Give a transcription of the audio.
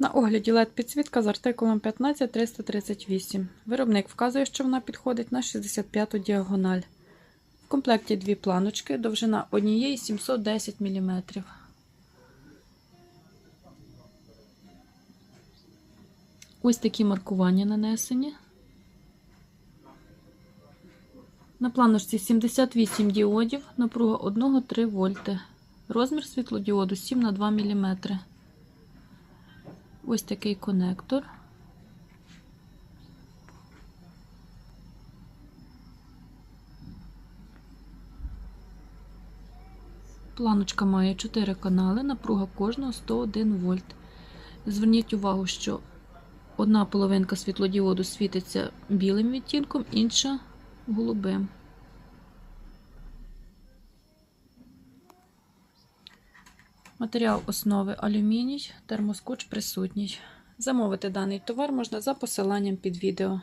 На огляді LED підсвітка з артикулом 15338. Виробник вказує, що вона підходить на 65-ту діагональ. В комплекті дві планочки, довжина однієї 710 мм. Ось такі маркування нанесені. На планочці 78 діодів, напруга 1-3 вольти. Розмір світлодіоду 7 на 2 мм. Ось такий конектор. Планочка має 4 канали, напруга кожного 101 вольт. Зверніть увагу, що одна половинка світлодіоду світиться білим відтінком, інша голубим. Матеріал основи алюміній, термоскоч присутній. Замовити даний товар можна за посиланням під відео.